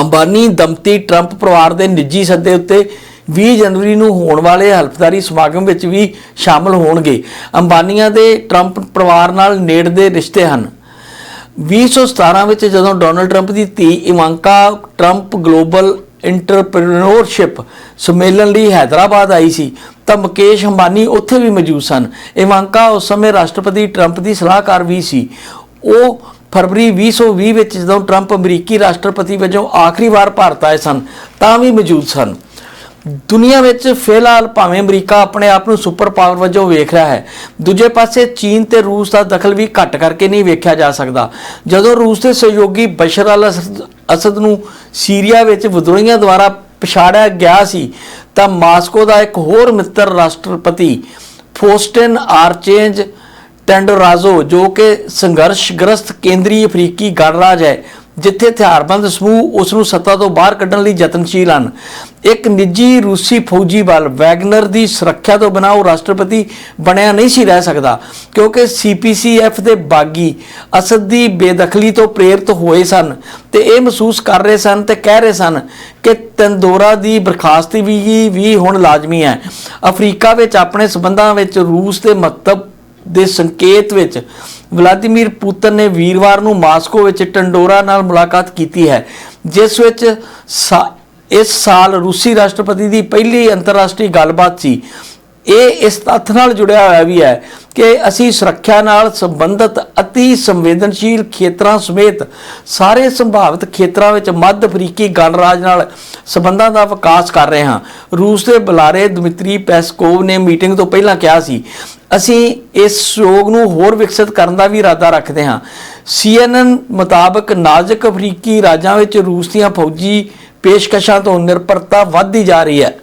ਅੰਬਾਨੀ ਦੰਪਤੀ ਟਰੰਪ ਪਰਿਵਾਰ ਦੇ ਨਿੱਜੀ ਸੱਦੇ ਉੱਤੇ 20 ਜਨਵਰੀ ਨੂੰ ਹੋਣ ਵਾਲੇ ਹਲਫਦਾਰੀ ਸਮਾਗਮ ਵਿੱਚ ਵੀ ਸ਼ਾਮਲ ਹੋਣਗੇ। ਅੰਬਾਨੀਆਂ ਦੇ ਟਰੰਪ ਪਰਿਵਾਰ ਨਾਲ ਨੇੜਦੇ ਰਿਸ਼ਤੇ ਹਨ। 2017 ਵਿੱਚ ਜਦੋਂ ਡੋਨਲਡ ਟਰੰਪ ਦੀ ਧੀ ਇਵਾਂਕਾ ਟਰੰਪ ਗਲੋਬਲ ਇੰਟਰਪ੍ਰੀਨਰਸ਼ਿਪ ਸੰਮੇਲਨ ਲਈ ਹైదరాబాద్ ਆਈ ਸੀ, ਤਾਂ ਮੁਕੇਸ਼ ਅੰਬਾਨੀ ਉੱਥੇ ਵੀ ਮੌਜੂਦ ਸਨ। ਇਵਾਂਕਾ ਉਸ ਸਮੇਂ ਰਾਸ਼ਟਰਪਤੀ ਟਰੰਪ ਦੀ ਸਲਾਹਕਾਰ ਵੀ ਸੀ। ਉਹ ਫਰਵਰੀ 2020 ਵਿੱਚ ਜਦੋਂ ਟਰੰਪ ਅਮਰੀਕੀ ਰਾਸ਼ਟਰਪਤੀ ਵਜੋਂ ਆਖਰੀ ਵਾਰ ਭਾਰਤ ਆਏ ਸਨ, ਤਾਂ ਵੀ ਮੌਜੂਦ ਸਨ। ਦੁਨੀਆ ਵਿੱਚ ਫਿਲਹਾਲ ਭਾਵੇਂ ਅਮਰੀਕਾ ਆਪਣੇ ਆਪ ਨੂੰ ਸੁਪਰ ਪਾਵਰ ਵਜੋਂ ਵੇਖ ਰਿਹਾ ਹੈ, ਦੂਜੇ ਪਾਸੇ ਚੀਨ ਤੇ ਰੂਸ ਦਾ ਦਖਲ ਵੀ ਘੱਟ ਕਰਕੇ ਨਹੀਂ ਵੇਖਿਆ ਜਾ ਸਕਦਾ। ਜਦੋਂ ਰੂਸ ਦੇ ਸਹਿਯੋਗੀ ਬਸ਼ਰ ਅਲ ਅਸਦ- ਅਸਦ ਨੂੰ ਸੀਰੀਆ ਵਿੱਚ ਵਿਦਰੋਹੀਆਂ ਦੁਆਰਾ ਪਛਾੜਿਆ ਗਿਆ ਸੀ, ਤਾਂ ਮਾਸਕੋ ਦਾ ਇੱਕ ਹੋਰ ਮਿੱਤਰ ਰਾਸ਼ਟਰਪਤੀ ਫੋਸਟਨ ਆਰਚੇਂਜ ਟੈਂਡੋਰਾਜ਼ੋ, ਜੋ ਕਿ ਸੰਘਰਸ਼ਗ੍ਰਸਤ ਕੇਂਦਰੀ ਅਫਰੀਕੀ ਗਣਰਾਜ ਹੈ ਜਿੱਥੇ ਹਥਿਆਰਬੰਦ ਸਮੂਹ ਉਸ ਨੂੰ ਸੱਤਾ ਤੋਂ ਬਾਹਰ ਕੱਢਣ ਲਈ ਯਤਨਸ਼ੀਲ ਹਨ। ਇੱਕ ਨਿੱਜੀ ਰੂਸੀ ਫੌਜੀ ਬਲ ਵੈਗਨਰ ਦੀ ਸੁਰੱਖਿਆ ਤੋਂ ਬਿਨਾਂ ਉਹ ਰਾਸ਼ਟਰਪਤੀ ਬਣਿਆ ਨਹੀਂ ਸੀ ਰਹਿ ਸਕਦਾ, ਕਿਉਂਕਿ ਸੀਪੀਸੀਐਫ ਦੇ ਬਾਗੀ ਅਸਦ ਦੀ ਬੇਦਖਲੀ ਤੋਂ ਪ੍ਰੇਰਿਤ ਹੋਏ ਸਨ ਤੇ ਇਹ ਮਹਿਸੂਸ ਕਰ ਰਹੇ ਸਨ ਤੇ ਕਹਿ ਰਹੇ ਸਨ ਕਿ ਤੰਦੋਰਾ ਦੀ ਬਰਖਾਸਤੀ ਵੀ ਵੀ ਹੁਣ ਲਾਜ਼ਮੀ ਹੈ। ਅਫਰੀਕਾ ਵਿੱਚ ਆਪਣੇ ਸਬੰਧਾਂ ਵਿੱਚ ਰੂਸ ਦੇ ਮਹੱਤਵ ਦੇ ਸੰਕੇਤ ਵਿੱਚ ਵਲਾਦੀਮੀਰ ਪੁਤਨ ਨੇ ਵੀਰਵਾਰ ਨੂੰ ਮਾਸਕੋ ਵਿੱਚ ਟੰਡੋਰਾ ਨਾਲ ਮੁਲਾਕਾਤ ਕੀਤੀ ਹੈ, ਜਿਸ ਵਿੱਚ ਇਸ ਸਾਲ ਰੂਸੀ ਰਾਸ਼ਟਰਪਤੀ ਦੀ ਪਹਿਲੀ ਅੰਤਰਰਾਸ਼ਟਰੀ ਗੱਲਬਾਤ ਸੀ। ਇਹ ਇਸ ਤੱਥ ਨਾਲ ਜੁੜਿਆ ਹੋਇਆ ਵੀ ਹੈ ਕਿ ਅਸੀਂ ਸੁਰੱਖਿਆ ਨਾਲ ਸੰਬੰਧਿਤ ਅਤੀ ਸੰਵੇਦਨਸ਼ੀਲ ਖੇਤਰਾਂ ਸਮੇਤ ਸਾਰੇ ਸੰਭਾਵਿਤ ਖੇਤਰਾਂ ਵਿੱਚ ਮੱਧ ਅਫਰੀਕੀ ਗਣਰਾਜ ਨਾਲ ਸੰਬੰਧਾਂ ਦਾ ਵਿਕਾਸ ਕਰ ਰਹੇ ਹਾਂ। ਰੂਸ ਦੇ ਬੁਲਾਰੇ ਦਮਿਤਰੀ ਪੈਸਕੋਵ ਨੇ ਮੀਟਿੰਗ ਤੋਂ ਪਹਿਲਾਂ ਕਿਹਾ ਸੀ ਅਸੀਂ ਇਸ ਸਹਿਯੋਗ ਨੂੰ ਹੋਰ ਵਿਕਸਿਤ ਕਰਨ ਦਾ ਵੀ ਇਰਾਦਾ ਰੱਖਦੇ ਹਾਂ। CNN ਮੁਤਾਬਕ ਨਾਜ਼ੁਕ ਅਫਰੀਕੀ ਰਾਜਾਂ ਵਿੱਚ ਰੂਸ ਦੀਆਂ ਫੌਜੀ ਪੇਸ਼ਕਸ਼ਾਂ ਤੋਂ ਨਿਰਭਰਤਾ ਵੱਧਦੀ ਜਾ ਰਹੀ ਹੈ।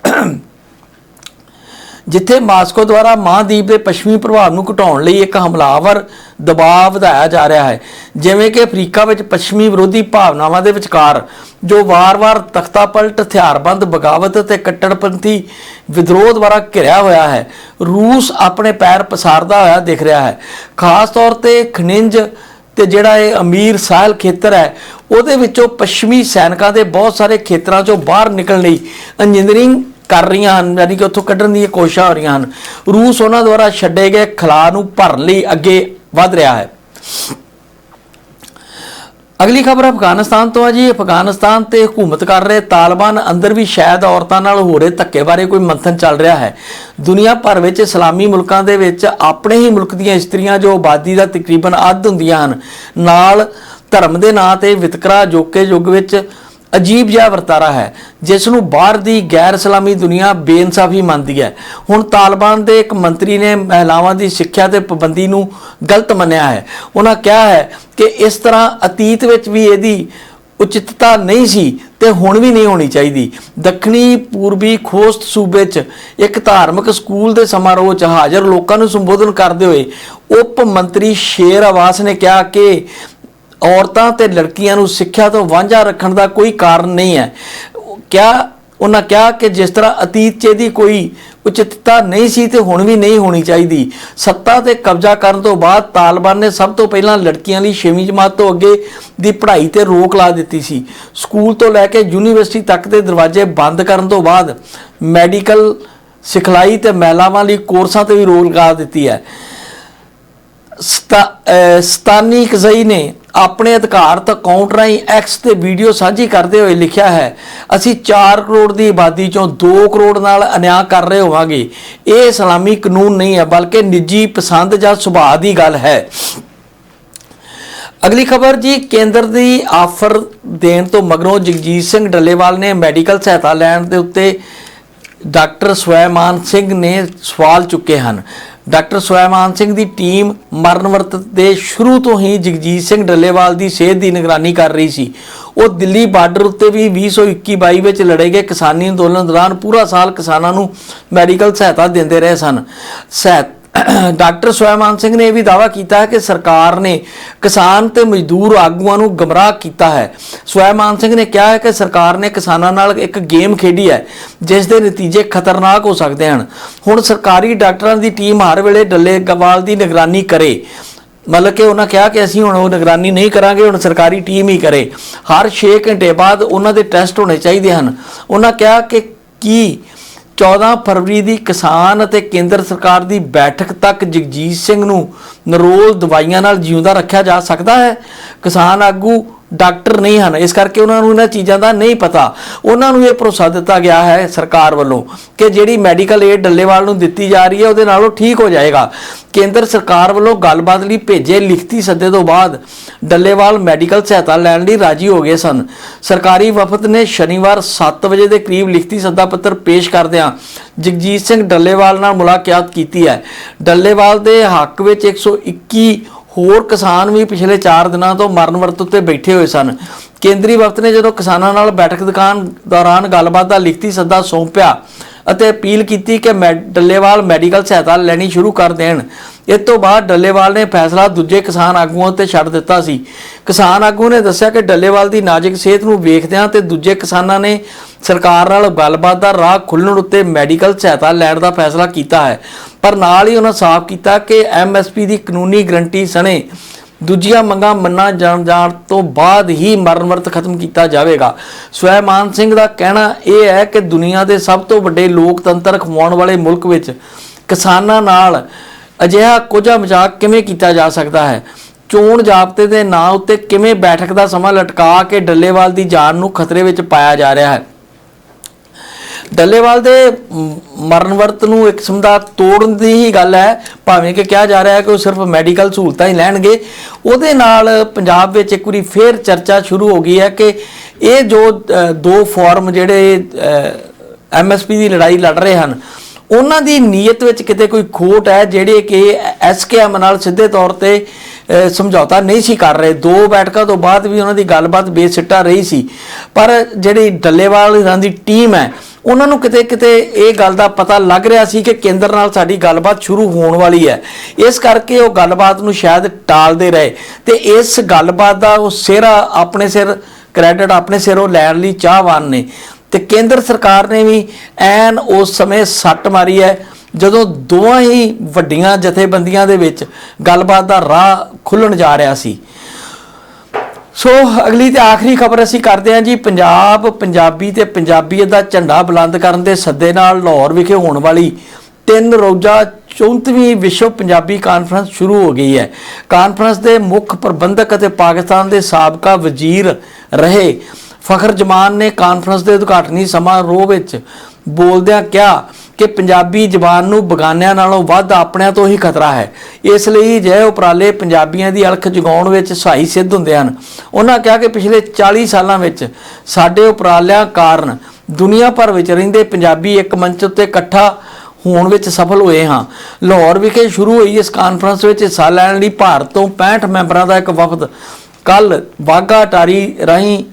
ਜਿੱਥੇ ਮਾਸਕੋ ਦੁਆਰਾ ਮਹਾਦੀਪ ਦੇ ਪੱਛਮੀ ਪ੍ਰਭਾਵ ਨੂੰ ਘਟਾਉਣ ਲਈ ਇੱਕ ਹਮਲਾਵਰ ਦਬਾਅ ਵਧਾਇਆ ਜਾ ਰਿਹਾ ਹੈ। ਜਿਵੇਂ ਕਿ ਅਫਰੀਕਾ ਵਿੱਚ ਪੱਛਮੀ ਵਿਰੋਧੀ ਭਾਵਨਾਵਾਂ ਦੇ ਵਿਚਕਾਰ, ਜੋ ਵਾਰ-ਵਾਰ ਤਖਤਾਪਲਟ ਹਥਿਆਰਬੰਦ, ਬਗਾਵਤ ਅਤੇ ਕੱਟੜਪੰਥੀ ਵਿਦਰੋਹ ਦੁਆਰਾ ਘਿਰਿਆ ਹੋਇਆ ਹੈ। ਰੂਸ ਆਪਣੇ ਪੈਰ ਪਸਾਰਦਾ ਹੋਇਆ ਦਿਖ ਰਿਹਾ ਹੈ। ਖਾਸ ਤੌਰ ਤੇ ਖਣਿੰਜ ਤੇ ਜਿਹੜਾ ਇਹ ਅਮੀਰ ਸਾਹਿਲ ਖੇਤਰ ਹੈ, ਉਹਦੇ ਵਿੱਚੋਂ ਪੱਛਮੀ ਸੈਨਿਕਾਂ ਦੇ ਬਹੁਤ ਸਾਰੇ ਖੇਤਰਾਂ ਚੋਂ ਬਾਹਰ ਨਿਕਲਣ ਲਈ ਇੰਜੀਨੀਅਰਿੰਗ ਕਰ ਰਹੀਆਂ ਹਨ, ਯਾਨੀ ਕਿ ਉੱਥੋਂ ਕੱਢਣ ਦੀਆਂ ਕੋਸ਼ਿਸ਼ਾਂ ਹੋ ਰਹੀਆਂ ਹਨ। ਰੂਸ ਉਹਨਾਂ ਦੁਆਰਾ ਛੱਡੇ ਗਏ ਖਲਾਅ ਨੂੰ ਭਰਨ ਲਈ ਅੱਗੇ ਵਧ ਰਿਹਾ ਹੈ। ਅਗਲੀ ਖਬਰ ਅਫਗਾਨਿਸਤਾਨ ਤੋਂ ਹੈ ਜੀ। ਅਫਗਾਨਿਸਤਾਨ ਤੇ ਹਕੂਮਤ ਕਰ ਰਹੇ ਤਾਲਿਬਾਨ, ਅੰਦਰ ਵੀ ਸ਼ਾਇਦ ਔਰਤਾਂ ਨਾਲ ਹੋ ਰਹੇ ਧੱਕੇ ਬਾਰੇ ਕੋਈ ਮੰਥਨ ਚੱਲ ਰਿਹਾ ਹੈ। ਦੁਨੀਆ ਭਰ ਵਿੱਚ ਇਸਲਾਮੀ ਮੁਲਕਾਂ ਦੇ ਵਿੱਚ ਆਪਣੇ ਹੀ ਮੁਲਕ ਦੀਆਂ ਇਸਤਰੀਆਂ ਜੋ ਆਬਾਦੀ ਦਾ ਤਕਰੀਬਨ ਅੱਧ ਹੁੰਦੀਆਂ ਹਨ, ਨਾਲ ਧਰਮ ਦੇ ਨਾਂ ਤੇ ਵਿਤਕਰਾ ਜੋਕੇ ਯੁੱਗ ਵਿੱਚ ਅਜੀਬ ਜਿਹਾ ਵਰਤਾਰਾ ਹੈ ਜਿਸ ਨੂੰ ਬਾਹਰ ਦੀ ਗੈਰ ਇਸਲਾਮੀ ਦੁਨੀਆ ਬੇਇਨਸਾਫੀ ਮੰਨਦੀ ਹੈ। ਹੁਣ ਤਾਲਿਬਾਨ ਦੇ ਇੱਕ ਮੰਤਰੀ ਨੇ ਮਹਿਲਾਵਾਂ ਦੀ ਸਿੱਖਿਆ ਤੇ ਪਾਬੰਦੀ ਨੂੰ ਗਲਤ ਮੰਨਿਆ ਹੈ। ਉਹਨਾਂ ਕਿਹਾ ਹੈ ਕਿ ਇਸ ਤਰ੍ਹਾਂ ਅਤੀਤ ਵਿੱਚ ਵੀ ਇਹਦੀ ਉਚਿਤਤਾ ਨਹੀਂ ਸੀ ਤੇ ਹੁਣ ਵੀ ਨਹੀਂ ਹੋਣੀ ਚਾਹੀਦੀ। ਦੱਖਣੀ ਪੂਰਬੀ ਖੋਸਤ ਸੂਬੇ 'ਚ ਇੱਕ ਧਾਰਮਿਕ ਸਕੂਲ ਦੇ ਸਮਾਰੋਹ 'ਚ ਹਾਜ਼ਰ ਲੋਕਾਂ ਨੂੰ ਸੰਬੋਧਨ ਕਰਦੇ ਹੋਏ ਉਪ ਮੰਤਰੀ ਸ਼ੇਰ ਆਵਾਸ ਨੇ ਕਿਹਾ ਕਿ ਔਰਤਾਂ ਤੇ ਲੜਕੀਆਂ ਨੂੰ ਸਿੱਖਿਆ ਤੋਂ ਵਾਂਝਾ ਰੱਖਣ ਦਾ ਕੋਈ ਕਾਰਨ ਨਹੀਂ ਹੈ। ਕਿਆ ਉਹਨਾਂ ਕਿਹਾ ਕਿ ਜਿਸ ਤਰ੍ਹਾਂ ਅਤੀਤ 'ਚ ਇਹਦੀ ਕੋਈ ਉਚਿਤਤਾ ਨਹੀਂ ਸੀ ਤੇ ਹੁਣ ਵੀ ਨਹੀਂ ਹੋਣੀ ਚਾਹੀਦੀ। ਸੱਤਾ ਤੇ ਕਬਜ਼ਾ ਕਰਨ ਤੋਂ ਬਾਅਦ ਤਾਲਿਬਾਨ ਨੇ ਸਭ ਤੋਂ ਪਹਿਲਾਂ ਲੜਕੀਆਂ ਲਈ 6ਵੀਂ ਜਮਾਤ ਤੋਂ ਅੱਗੇ ਦੀ ਪੜ੍ਹਾਈ ਤੇ ਰੋਕ ਲਾ ਦਿੱਤੀ ਸੀ। ਸਕੂਲ ਤੋਂ ਲੈ ਕੇ ਯੂਨੀਵਰਸਿਟੀ ਤੱਕ ਦੇ ਦਰਵਾਜ਼ੇ ਬੰਦ ਕਰਨ ਤੋਂ ਬਾਅਦ ਮੈਡੀਕਲ ਸਿਖਲਾਈ ਤੇ ਮਹਿਲਾਵਾਂ ਲਈ ਕੋਰਸਾਂ ਤੇ ਵੀ ਰੋਕ ਲਗਾ ਦਿੱਤੀ ਹੈ। ਸਤਾ- ਸਤਾਨੀ ਕਜ਼ਈ ਨੇ ਆਪਣੇ ਅਧਿਕਾਰਤ ਅਕਾਊਂਟ ਰਾਹੀਂ ਐਕਸ ਤੇ ਵੀਡੀਓ ਸਾਂਝੀ ਕਰਦੇ ਹੋਏ ਲਿਖਿਆ ਹੈ। ਅਸੀਂ 4 ਕਰੋੜ ਦੀ ਆਬਾਦੀ ਚੋਂ 2 ਕਰੋੜ ਨਾਲ ਅਨਿਆਂ ਕਰ ਰਹੇ ਹੋਵਾਂਗੇ। ਇਹ ਇਸਲਾਮੀ ਕਾਨੂੰਨ ਨਹੀਂ ਹੈ, ਬਲਕਿ ਨਿੱਜੀ ਪਸੰਦ ਜਾਂ ਸੁਭਾਅ ਦੀ ਗੱਲ ਹੈ। ਅਗਲੀ ਖਬਰ ਜੀ, ਕੇਂਦਰ ਦੀ ਆਫਰ ਦੇਣ ਤੋਂ ਮਗਰੋਂ ਜਗਜੀਤ ਸਿੰਘ ਡੱਲੇਵਾਲ ਨੇ ਮੈਡੀਕਲ ਸਹਾਇਤਾ ਲੈਣ ਦੇ ਉੱਤੇ ਡਾਕਟਰ ਸਵੈਮਾਨ ਸਿੰਘ ਨੇ ਸਵਾਲ ਚੁੱਕੇ ਹਨ। ਡਾਕਟਰ ਸਵੈਮਾਨ ਸਿੰਘ ਦੀ ਟੀਮ ਮਰਨ ਵਰਤ ਦੇ ਸ਼ੁਰੂ ਤੋਂ ਹੀ ਜਗਜੀਤ ਸਿੰਘ ਡੱਲੇਵਾਲ ਦੀ ਸਿਹਤ ਦੀ ਨਿਗਰਾਨੀ ਕਰ ਰਹੀ ਸੀ। ਉਹ ਦਿੱਲੀ ਬਾਰਡਰ ਉੱਤੇ ਵੀ 2021-22 ਵਿੱਚ ਲੜੇ ਗਏ। ਕਿਸਾਨੀ ਅੰਦੋਲਨ ਦੌਰਾਨ ਪੂਰਾ ਸਾਲ ਕਿਸਾਨਾਂ ਨੂੰ ਮੈਡੀਕਲ ਸਹਾਇਤਾ ਦਿੰਦੇ ਰਹੇ ਸਨ। ਸਹਾਇ ਡਾਕਟਰ ਸਵੈਮਾਨ ਸਿੰਘ ਨੇ ਇਹ ਵੀ ਦਾਅਵਾ ਕੀਤਾ ਹੈ ਕਿ ਸਰਕਾਰ ਨੇ ਕਿਸਾਨ ਤੇ ਮਜ਼ਦੂਰ ਆਗੂਆਂ ਨੂੰ ਗਮਰਾਹ ਕੀਤਾ ਹੈ। ਸਵੈਮਾਨ ਸਿੰਘ ਨੇ ਕਿਹਾ ਹੈ ਕਿ ਸਰਕਾਰ ਨੇ ਕਿਸਾਨਾਂ ਨਾਲ ਇੱਕ ਗੇਮ ਖੇਡੀ ਹੈ, ਜਿਸ ਦੇ ਨਤੀਜੇ ਖਤਰਨਾਕ ਹੋ ਸਕਦੇ ਹਨ। ਹੁਣ ਸਰਕਾਰੀ ਡਾਕਟਰਾਂ ਦੀ ਟੀਮ ਹਰ ਵੇਲੇ ਡੱਲੇ ਗਵਾਲ ਦੀ ਨਿਗਰਾਨੀ ਕਰੇ। ਮਤਲਬ ਕਿ ਉਹਨਾਂ ਕਿਹਾ ਕਿ ਅਸੀਂ ਹੁਣ ਉਹ ਨਿਗਰਾਨੀ ਨਹੀਂ ਕਰਾਂਗੇ, ਹੁਣ ਸਰਕਾਰੀ ਟੀਮ ਹੀ ਕਰੇ। ਹਰ 6 ਘੰਟੇ ਬਾਅਦ ਉਹਨਾਂ ਦੇ ਟੈਸਟ ਹੋਣੇ ਚਾਹੀਦੇ ਹਨ। ਉਹਨਾਂ ਕਿਹਾ ਕਿ ਕੀ 14 ਫਰਵਰੀ ਦੀ ਕਿਸਾਨ ਅਤੇ ਕੇਂਦਰ ਸਰਕਾਰ ਦੀ ਬੈਠਕ ਤੱਕ ਜਗਜੀਤ ਸਿੰਘ ਨੂੰ ਨਰੋਲ ਦਵਾਈਆਂ ਨਾਲ ਜਿਉਂਦਾ ਰੱਖਿਆ ਜਾ ਸਕਦਾ ਹੈ। ਕਿਸਾਨ ਆਗੂ ਡਾਕਟਰ ਨਹੀਂ ਹਨ। ਇਸ ਕਰਕੇ ਉਹਨਾਂ ਨੂੰ ਇਹਨਾਂ ਚੀਜ਼ਾਂ ਦਾ ਨਹੀਂ ਪਤਾ। ਉਹਨਾਂ ਨੂੰ ਇਹ ਭਰੋਸਾ ਦਿੱਤਾ ਗਿਆ ਹੈ ਸਰਕਾਰ ਵੱਲੋਂ ਕਿ ਜਿਹੜੀ ਮੈਡੀਕਲ ਏਡ ਡੱਲੇਵਾਲ ਨੂੰ ਦਿੱਤੀ ਜਾ ਰਹੀ ਹੈ, ਉਹਦੇ ਨਾਲ ਉਹ ਠੀਕ ਹੋ ਜਾਏਗਾ। ਕੇਂਦਰ ਸਰਕਾਰ ਵੱਲੋਂ ਗੱਲਬਾਤ ਲਈ ਭੇਜੇ ਲਿਖਤੀ ਸੱਦੇ ਤੋਂ ਬਾਅਦ ਡੱਲੇਵਾਲ ਮੈਡੀਕਲ ਸਹਾਇਤਾ ਲੈਣ ਲਈ ਰਾਜੀ ਹੋ ਗਏ ਸਨ। ਸਰਕਾਰੀ ਵਫਦ ਨੇ ਸ਼ਨੀਵਾਰ 7 ਵਜੇ ਦੇ ਕਰੀਬ ਲਿਖਤੀ ਸੱਦਾ ਪੱਤਰ ਪੇਸ਼ ਕਰਦਿਆਂ ਜਗਜੀਤ ਸਿੰਘ ਡੱਲੇਵਾਲ ਨਾਲ ਮੁਲਾਕਾਤ ਕੀਤੀ ਹੈ। ਡੱਲੇਵਾਲ ਦੇ ਹੱਕ ਵਿੱਚ 121 ਹੋਰ ਕਿਸਾਨ ਵੀ ਪਿਛਲੇ 4 ਦਿਨਾਂ ਤੋਂ ਮਰਨ ਵਰਤ ਉੱਤੇ ਬੈਠੇ ਹੋਏ ਸਨ। ਕੇਂਦਰੀ ਵਫਦ ਨੇ ਜਦੋਂ ਕਿਸਾਨਾਂ ਨਾਲ ਬੈਠਕ ਦੁਕਾਨ ਦੌਰਾਨ ਗੱਲਬਾਤ ਦਾ ਲਿਖਤੀ ਸੱਦਾ ਸੌਂਪਿਆ ਅਤੇ ਅਪੀਲ ਕੀਤੀ ਕਿ ਮੈ- ਡੱਲੇਵਾਲ ਮੈਡੀਕਲ ਸਹਾਇਤਾ ਲੈਣੀ ਸ਼ੁਰੂ ਕਰ ਦੇਣ। ਇਸ ਤੋਂ ਬਾਅਦ ਡੱਲੇਵਾਲ ਨੇ ਫੈਸਲਾ ਦੂਜੇ ਕਿਸਾਨ ਆਗੂਆਂ ਉੱਤੇ ਛੱਡ ਦਿੱਤਾ ਸੀ। ਕਿਸਾਨ ਆਗੂ ਨੇ ਦੱਸਿਆ ਕਿ ਡੱਲੇਵਾਲ ਦੀ ਨਾਜ਼ੁਕ ਸਿਹਤ ਨੂੰ ਵੇਖਦਿਆਂ ਤੇ ਦੂਜੇ ਕਿਸਾਨਾਂ ਨੇ ਸਰਕਾਰ ਨਾਲ ਗੱਲਬਾਤ ਦਾ ਰਾਹ ਖੁੱਲ੍ਹਣ ਉੱਤੇ ਮੈਡੀਕਲ ਸਹਾਇਤਾ ਲੈਣ ਦਾ ਫੈਸਲਾ ਕੀਤਾ ਹੈ। ਪਰ ਨਾਲ ਹੀ ਉਹਨਾਂ ਸਾਫ਼ ਕੀਤਾ ਕਿ ਐਮਐਸਪੀ ਦੀ ਕਾਨੂੰਨੀ ਗਰੰਟੀ ਸਣੇ ਦੂਜੀਆਂ ਮੰਗਾਂ ਮੰਨਾ ਜਾਣ ਜਾਣ ਤੋਂ ਬਾਅਦ ਹੀ ਮਰਨ ਵਰਤ ਖਤਮ ਕੀਤਾ ਜਾਵੇਗਾ। ਸਵੈਮਾਨ ਸਿੰਘ ਦਾ ਕਹਿਣਾ ਇਹ ਹੈ ਕਿ ਦੁਨੀਆ ਦੇ ਸਭ ਤੋਂ ਵੱਡੇ ਲੋਕਤੰਤਰ ਖਵਾਉਣ ਵਾਲੇ ਮੁਲਕ ਵਿੱਚ ਕਿਸਾਨਾਂ ਨਾਲ ਅਜਿਹਾ ਕੋਝਾ ਮਜ਼ਾਕ ਕਿਵੇਂ ਕੀਤਾ ਜਾ ਸਕਦਾ ਹੈ? ਚੋਣ ਜਾਬਤੇ ਦੇ ਨਾਂ ਉੱਤੇ ਕਿਵੇਂ ਬੈਠਕ ਦਾ ਸਮਾਂ ਲਟਕਾ ਕੇ ਡੱਲੇਵਾਲ ਦੀ ਜਾਨ ਨੂੰ ਖਤਰੇ ਵਿੱਚ ਪਾਇਆ ਜਾ ਰਿਹਾ ਹੈ? ਡੱਲੇਵਾਲ ਦੇ ਮਰਨ ਵਰਤ ਨੂੰ ਇੱਕ ਕਿਸਮ ਦਾ ਤੋੜਨ ਦੀ ਹੀ ਗੱਲ ਹੈ। ਭਾਵੇਂ ਕਿ ਕਿਹਾ ਜਾ ਰਿਹਾ ਹੈ ਕਿ ਉਹ ਸਿਰਫ ਮੈਡੀਕਲ ਸਹੂਲਤਾਂ ਹੀ ਲੈਣਗੇ। ਉਹਦੇ ਨਾਲ ਪੰਜਾਬ ਵਿੱਚ ਇੱਕ ਵਾਰੀ ਫੇਰ ਚਰਚਾ ਸ਼ੁਰੂ ਹੋ ਗਈ ਹੈ ਕਿ ਇਹ ਜੋ ਦੋ ਫਾਰਮ ਜਿਹੜੇ ਐਮਐਸਪੀ ਦੀ ਲੜਾਈ ਲੜ ਰਹੇ ਹਨ ਉਹਨਾਂ ਦੀ ਨੀਅਤ ਵਿੱਚ ਕਿਤੇ ਕੋਈ ਖੋਟ ਹੈ ਜਿਹੜੇ ਕਿ ਐਸਕੇਐਮ ਨਾਲ ਸਿੱਧੇ ਤੌਰ ਤੇ ਸਮਝੌਤਾ ਨਹੀਂ ਸੀ ਕਰ ਰਹੇ। ਦੋ ਬੈਠਕਾਂ ਤੋਂ ਬਾਅਦ ਵੀ ਉਹਨਾਂ ਦੀ ਗੱਲਬਾਤ ਬੇਸਿੱਟਾ ਰਹੀ ਸੀ। ਪਰ ਜਿਹੜੀ ਡੱਲੇਵਾਲ ਦੀ ਟੀਮ ਹੈ, ਉਹਨਾਂ ਨੂੰ ਕਿਤੇ ਕਿਤੇ ਇਹ ਗੱਲ ਦਾ ਪਤਾ ਲੱਗ ਰਿਹਾ ਸੀ ਕਿ ਕੇਂਦਰ ਨਾਲ ਸਾਡੀ ਗੱਲਬਾਤ ਸ਼ੁਰੂ ਹੋਣ ਵਾਲੀ ਹੈ। ਇਸ ਕਰਕੇ ਉਹ ਗੱਲਬਾਤ ਨੂੰ ਸ਼ਾਇਦ ਟਾਲਦੇ ਰਹੇ। ਤੇ ਇਸ ਗੱਲਬਾਤ ਦਾ ਉਹ ਸਿਹਰਾ ਆਪਣੇ ਸਿਰ, ਕ੍ਰੈਡਿਟ ਆਪਣੇ ਸਿਰੋਂ ਲੈਣ ਲਈ ਚਾਹਵਾਨ ਨੇ। ਤੇ ਕੇਂਦਰ ਸਰਕਾਰ ਨੇ ਵੀ ਐਨ ਉਸ ਸਮੇਂ ਸੱਟ ਮਾਰੀ ਹੈ, ਜਦੋਂ ਦੋਵਾਂ ਹੀ ਵੱਡੀਆਂ ਜਥੇਬੰਦੀਆਂ ਦੇ ਵਿੱਚ ਗੱਲਬਾਤ ਦਾ ਰਾਹ ਖੁੱਲਣ ਜਾ ਰਿਹਾ ਸੀ। ਸੋ ਅਗਲੀ ਤੇ ਆਖਰੀ ਖਬਰ ਅਸੀਂ ਕਰਦੇ ਹਾਂ ਜੀ, ਪੰਜਾਬ, ਪੰਜਾਬੀ ਤੇ ਪੰਜਾਬੀਅਤ ਦਾ ਝੰਡਾ ਬੁਲੰਦ ਕਰਨ ਦੇ ਸੱਦੇ ਨਾਲ ਲਾਹੌਰ ਵਿਖੇ ਹੋਣ ਵਾਲੀ ਤਿੰਨ ਰੋਜ਼ਾ 34ਵੀਂ ਵਿਸ਼ਵ ਪੰਜਾਬੀ ਕਾਨਫਰੰਸ ਸ਼ੁਰੂ ਹੋ ਗਈ ਹੈ। ਕਾਨਫਰੰਸ ਦੇ ਮੁੱਖ ਪ੍ਰਬੰਧਕ ਅਤੇ ਪਾਕਿਸਤਾਨ ਦੇ ਸਾਬਕਾ ਵਜ਼ੀਰ ਰਹੇ ਫਖਰ ਜਮਾਨ ਨੇ ਕਾਨਫਰੰਸ ਦੇ ਉਦਘਾਟਨੀ ਸਮਾਰੋਹ ਵਿੱਚ ਬੋਲਦਿਆਂ ਕਿਹਾ ਕਿ ਪੰਜਾਬੀ ਜ਼ਬਾਨ ਨੂੰ ਬਗਾਨਿਆਂ ਨਾਲੋਂ ਵੱਧ ਆਪਣਿਆਂ ਤੋਂ ਹੀ ਖਤਰਾ ਹੈ। ਇਸ ਲਈ ਜੇ ਉਪਰਾਲੇ ਪੰਜਾਬੀਆਂ ਦੀ ਅਲਖ ਜਗਾਉਣ ਵਿੱਚ ਸਹਾਈ ਸਿੱਧ ਹੁੰਦੇ ਹਨ। ਉਹਨਾਂ ਕਿਹਾ ਕਿ ਪਿਛਲੇ 40 ਸਾਲਾਂ ਵਿੱਚ ਸਾਡੇ ਉਪਰਾਲਿਆਂ ਕਾਰਨ ਦੁਨੀਆ ਭਰ ਵਿੱਚ ਰਹਿੰਦੇ ਪੰਜਾਬੀ ਇੱਕ ਮੰਚ ਉੱਤੇ ਇਕੱਠਾ ਹੋਣ ਵਿੱਚ ਸਫਲ ਹੋਏ ਹਾਂ। ਲਾਹੌਰ ਵਿਖੇ ਸ਼ੁਰੂ ਹੋਈ ਇਸ ਕਾਨਫਰੰਸ ਵਿੱਚ ਹਿੱਸਾ ਲੈਣ ਲਈ ਭਾਰਤ ਤੋਂ 65 ਮੈਂਬਰਾਂ ਦਾ ਇੱਕ ਵਫਦ ਕੱਲ ਵਾਗਾ ਟਾਰੀ ਰਾਹੀਂ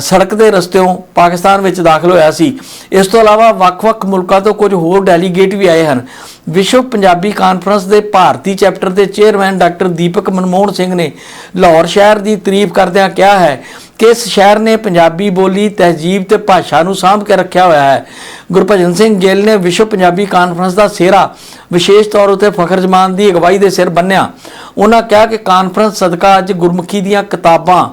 ਸੜਕ ਦੇ ਰਸਤਿਓਂ ਪਾਕਿਸਤਾਨ ਵਿੱਚ ਦਾਖਲ ਹੋਇਆ ਸੀ। ਇਸ ਤੋਂ ਇਲਾਵਾ ਵੱਖ-ਵੱਖ ਮੁਲਕਾਂ ਤੋਂ ਕੁਝ ਹੋਰ ਡੈਲੀਗੇਟ ਵੀ ਆਏ ਹਨ। ਵਿਸ਼ਵ ਪੰਜਾਬੀ ਕਾਨਫਰੰਸ ਦੇ ਭਾਰਤੀ ਚੈਪਟਰ ਦੇ ਚੇਅਰਮੈਨ ਡਾਕਟਰ ਦੀਪਕ ਮਨਮੋਹਨ ਸਿੰਘ ਨੇ ਲਾਹੌਰ ਸ਼ਹਿਰ ਦੀ ਤਾਰੀਫ ਕਰਦਿਆਂ ਕਿਹਾ ਹੈ ਕਿ ਇਸ ਸ਼ਹਿਰ ਨੇ ਪੰਜਾਬੀ ਬੋਲੀ, ਤਹਿਜੀਬ ਤੇ ਭਾਸ਼ਾ ਨੂੰ ਸਾਂਭ ਕੇ ਰੱਖਿਆ ਹੋਇਆ ਹੈ। ਗੁਰਭਜਨ ਸਿੰਘ ਗਿੱਲ ਨੇ ਵਿਸ਼ਵ ਪੰਜਾਬੀ ਕਾਨਫਰੰਸ ਦਾ ਸਿਹਰਾ ਵਿਸ਼ੇਸ਼ ਤੌਰ ਉਤੇ ਫਖਰ ਜਮਾਨ ਦੀ ਅਗਵਾਈ ਦੇ ਸਿਰ ਬੰਨਿਆ। ਉਹਨਾਂ ਕਿਹਾ ਕਿ ਕਾਨਫਰੰਸ ਸਦਕਾ ਅੱਜ ਗੁਰਮੁਖੀ ਦੀਆਂ ਕਿਤਾਬਾਂ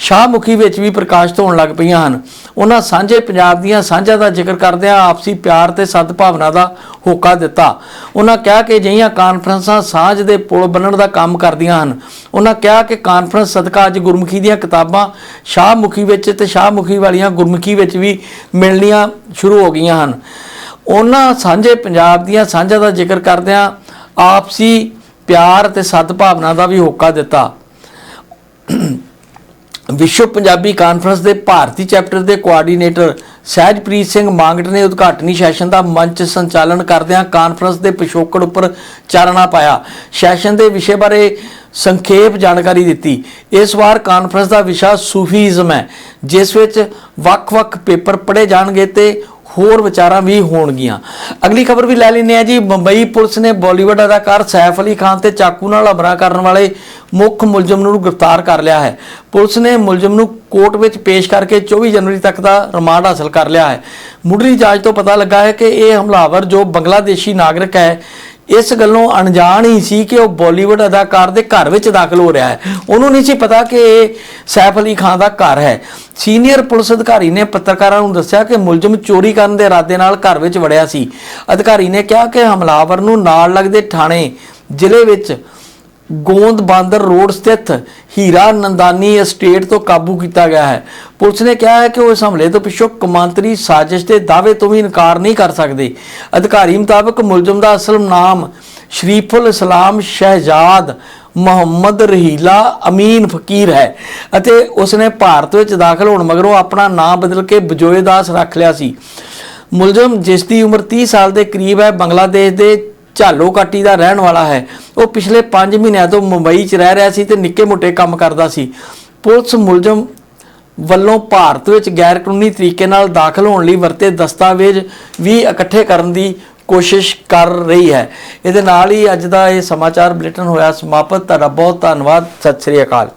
ਸ਼ਾਹਮੁਖੀ ਵਿੱਚ ਵੀ ਪ੍ਰਕਾਸ਼ਿਤ ਹੋਣ ਲੱਗ ਪਈਆਂ ਹਨ। ਉਹਨਾਂ ਸਾਂਝੇ ਪੰਜਾਬ ਦੀਆਂ ਸਾਂਝਾਂ ਦਾ ਜ਼ਿਕਰ ਕਰਦਿਆਂ ਆਪਸੀ ਪਿਆਰ ਤੇ ਸਦਭਾਵਨਾ ਦਾ ਹੋਕਾ ਦਿੱਤਾ। ਉਹਨਾਂ ਕਿਹਾ ਕਿ ਅਜਿਹੀਆਂ ਕਾਨਫਰੰਸਾਂ ਸਾਂਝ ਦੇ ਪੁਲ ਬੰਨਣ ਦਾ ਕੰਮ ਕਰਦੀਆਂ ਹਨ। ਉਹਨਾਂ ਕਿਹਾ ਕਿ ਕਾਨਫਰੰਸ ਸਦਕਾ ਅੱਜ ਗੁਰਮੁਖੀ ਦੀਆਂ ਕਿਤਾਬਾਂ ਸ਼ਾਹਮੁਖੀ ਵਿੱਚ ਤੇ ਸ਼ਾਹਮੁਖੀ ਵਾਲੀਆਂ ਗੁਰਮੁਖੀ ਵਿੱਚ ਵੀ ਮਿਲਣੀਆਂ ਸ਼ੁਰੂ ਹੋ ਗਈਆਂ ਹਨ। ਉਹਨਾਂ ਸਾਂਝੇ ਪੰਜਾਬ ਦੀਆਂ ਸਾਂਝਾਂ ਦਾ ਜ਼ਿਕਰ ਕਰਦਿਆਂ ਆਪਸੀ ਪਿਆਰ ਤੇ ਸਦਭਾਵਨਾ ਦਾ ਵੀ ਹੋਕਾ ਦਿੱਤਾ। ਵਿਸ਼ਵ ਪੰਜਾਬੀ ਕਾਨਫਰੰਸ ਦੇ ਭਾਰਤੀ ਚੈਪਟਰ ਦੇ ਕੋਆਰਡੀਨੇਟਰ ਸਹਿਜਪ੍ਰੀਤ ਸਿੰਘ ਮਾਂਗਟ ਨੇ ਉਦਘਾਟਨੀ ਸੈਸ਼ਨ ਦਾ ਮੰਚ ਸੰਚਾਲਨ ਕਰਦਿਆਂ ਕਾਨਫਰੰਸ ਦੇ ਪਿਛੋਕੜ ਉੱਪਰ ਚਾਨਣਾ ਪਾਇਆ। ਸੈਸ਼ਨ ਦੇ ਵਿਸ਼ੇ ਬਾਰੇ ਸੰਖੇਪ ਜਾਣਕਾਰੀ ਦਿੱਤੀ। ਇਸ ਵਾਰ ਕਾਨਫਰੰਸ ਦਾ ਵਿਸ਼ਾ ਸੂਫੀਜ਼ਮ ਹੈ। ਜਿਸ ਵਿੱਚ ਵੱਖ-ਵੱਖ ਪੇਪਰ ਪੜ੍ਹੇ ਜਾਣਗੇ ਤੇ ਹੋਰ ਵਿਚਾਰਾਂ ਵੀ ਹੋਣਗੀਆਂ। ਅਗਲੀ ਖਬਰ ਵੀ ਲੈ ਲੈਂਦੇ ਆ ਜੀ। ਮੁੰਬਈ ਪੁਲਿਸ ਨੇ ਬਾਲੀਵੁੱਡ ਅਦਾਕਾਰ ਸੈਫ ਅਲੀ ਖਾਨ ਤੇ ਚਾਕੂ ਨਾਲ ਹਮਲਾ ਕਰਨ ਵਾਲੇ ਮੁੱਖ ਮੁਲਜ਼ਮ ਨੂੰ ਗ੍ਰਿਫਤਾਰ ਕਰ ਲਿਆ ਹੈ। ਪੁਲਿਸ ਨੇ ਮੁਲਜ਼ਮ ਨੂੰ ਕੋਰਟ ਵਿੱਚ ਪੇਸ਼ ਕਰਕੇ 24 ਜਨਵਰੀ ਤੱਕ ਦਾ ਰਿਮਾਂਡ ਹਾਸਲ ਕਰ ਲਿਆ ਹੈ। ਮੁੱਢਲੀ ਜਾਂਚ ਤੋਂ ਪਤਾ ਲੱਗਾ ਹੈ ਕਿ ਇਹ ਹਮਲਾਵਰ ਜੋ ਬੰਗਲਾਦੇਸ਼ੀ ਨਾਗਰਿਕ ਹੈ ਇਸ ਗੱਲੋਂ ਅਣਜਾਣ ਹੀ ਸੀ ਕਿ ਉਹ ਬਾਲੀਵੁੱਡ ਅਦਾਕਾਰ ਦੇ ਘਰ ਵਿੱਚ ਦਾਖਲ ਹੋ ਰਿਹਾ ਹੈ। ਉਹਨੂੰ ਨਹੀਂ ਸੀ ਪਤਾ ਕਿ ਇਹ ਸੈਫ ਅਲੀ ਖਾਨ ਦਾ ਘਰ ਹੈ। ਸੀਨੀਅਰ ਪੁਲਿਸ ਅਧਿਕਾਰੀ ਨੇ ਪੱਤਰਕਾਰਾਂ ਨੂੰ ਦੱਸਿਆ ਕਿ ਮੁਲਜ਼ਮ ਚੋਰੀ ਕਰਨ ਦੇ ਇਰਾਦੇ ਨਾਲ ਘਰ ਵਿੱਚ ਵੜਿਆ ਸੀ। ਅਧਿਕਾਰੀ ਨੇ ਕਿਹਾ ਕਿ ਹਮਲਾਵਰ ਨੂੰ ਨਾਲ ਲੱਗਦੇ ਥਾਣੇ, ਜ਼ਿਲ੍ਹੇ ਵਿੱਚ ਗੋਂਦ ਬਾਂਦਰ ਰੋਡ ਸਥਿਤ ਹੀਰਾ ਨੰਦਾਨੀ ਐਸਟੇਟ ਤੋਂ ਕਾਬੂ ਕੀਤਾ ਗਿਆ ਹੈ। ਪੁਲਿਸ ਨੇ ਕਿਹਾ ਹੈ ਕਿ ਉਹ ਇਸ ਹਮਲੇ ਤੋਂ ਪਿੱਛੋਂ ਕਮਾਂਤਰੀ ਸਾਜ਼ਿਸ਼ ਦੇ ਦਾਅਵੇ ਤੋਂ ਵੀ ਇਨਕਾਰ ਨਹੀਂ ਕਰ ਸਕਦੇ। ਅਧਿਕਾਰੀ ਮੁਤਾਬਕ ਮੁਲਜ਼ਮ ਦਾ ਅਸਲ ਨਾਮ ਸ਼ਰੀਫੁਲ ਇਸਲਾਮ ਸ਼ਹਿਜ਼ਾਦ ਮੁਹੰਮਦ ਰਹੀਲਾ ਅਮੀਨ ਫਕੀਰ ਹੈ ਅਤੇ ਉਸਨੇ ਭਾਰਤ ਵਿੱਚ ਦਾਖਲ ਹੋਣ ਮਗਰੋਂ ਆਪਣਾ ਨਾਮ ਬਦਲ ਕੇ ਬਜੋਏ ਦਾਸ ਰੱਖ ਲਿਆ ਸੀ। ਮੁਲਜ਼ਮ ਜਿਸ ਦੀ ਉਮਰ 30 ਸਾਲ ਦੇ ਕਰੀਬ ਹੈ, ਬੰਗਲਾਦੇਸ਼ ਦੇ ਝਾਲੋ ਕਾਟੀ ਦਾ ਰਹਿਣ ਵਾਲਾ ਹੈ। ਉਹ ਪਿਛਲੇ 5 ਮਹੀਨਿਆਂ ਤੋਂ ਮੁੰਬਈ 'ਚ ਰਹਿ ਰਿਹਾ ਸੀ ਤੇ ਨਿੱਕੇ-ਮੋਟੇ ਕੰਮ ਕਰਦਾ ਸੀ। ਪੁਲਿਸ ਮੁਲਜ਼ਮ ਵੱਲੋਂ ਭਾਰਤ ਵਿੱਚ ਗੈਰ ਕਾਨੂੰਨੀ ਤਰੀਕੇ ਨਾਲ ਦਾਖਲ ਹੋਣ ਲਈ ਵਰਤੇ ਦਸਤਾਵੇਜ਼ ਵੀ ਇਕੱਠੇ ਕਰਨ ਦੀ ਕੋਸ਼ਿਸ਼ ਕਰ ਰਹੀ ਹੈ। ਇਹਦੇ ਨਾਲ ਹੀ ਅੱਜ ਦਾ ਇਹ ਸਮਾਚਾਰ ਬੁਲੇਟਿਨ ਹੋਇਆ। ਸਮਾਪਤ। ਤੁਹਾਡਾ ਬਹੁਤ ਧੰਨਵਾਦ। ਸਤਿ ਸ੍ਰੀ ਅਕਾਲ।